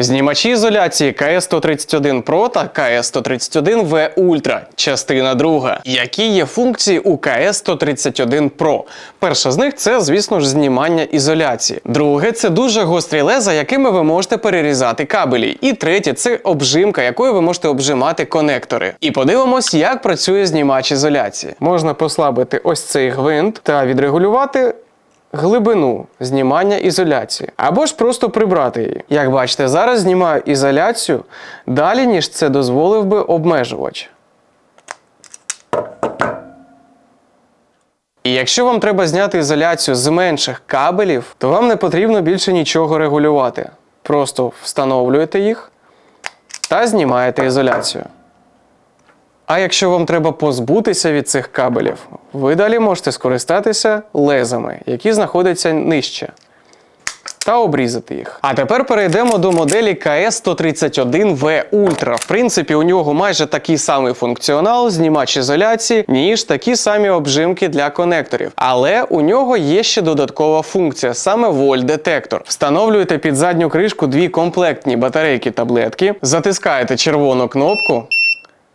Знімачі ізоляції КС-131 Pro та КС-131V Ultra, частина друга. Які є функції у КС-131 Pro? Перша з них це, звісно ж, знімання ізоляції. Друге це дуже гострі леза, якими ви можете перерізати кабелі. І третє це обжимка, якою ви можете обжимати конектори. І подивимось, як працює знімач ізоляції. Можна послабити ось цей гвинт та відрегулювати глибину знімання ізоляції, або ж просто прибрати її. Як бачите, зараз знімаю ізоляцію далі, ніж це дозволив би обмежувач. І якщо вам треба зняти ізоляцію з менших кабелів, то вам не потрібно більше нічого регулювати. Просто встановлюєте їх та знімаєте ізоляцію. А якщо вам треба позбутися від цих кабелів, ви далі можете скористатися лезами, які знаходяться нижче, та обрізати їх. А тепер перейдемо до моделі KS131V Ultra. В принципі, у нього майже такий самий функціонал, знімач ізоляції, ніж такі самі обжимки для конекторів. Але у нього є ще додаткова функція, саме вольт-детектор. Встановлюєте під задню кришку дві комплектні батарейки таблетки, затискаєте червону кнопку.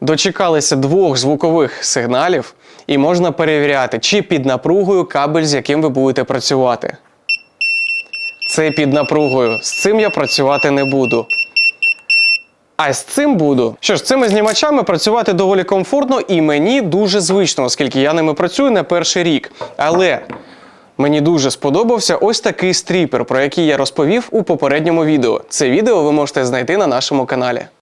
Дочекалися двох звукових сигналів, і можна перевіряти, чи під напругою кабель, з яким ви будете працювати. Це під напругою. З цим я працювати не буду. А з цим буду. Що ж, цими знімачами працювати доволі комфортно і мені дуже звично, оскільки я ними працюю не перший рік. Але мені дуже сподобався ось такий стріпер, про який я розповів у попередньому відео. Це відео ви можете знайти на нашому каналі.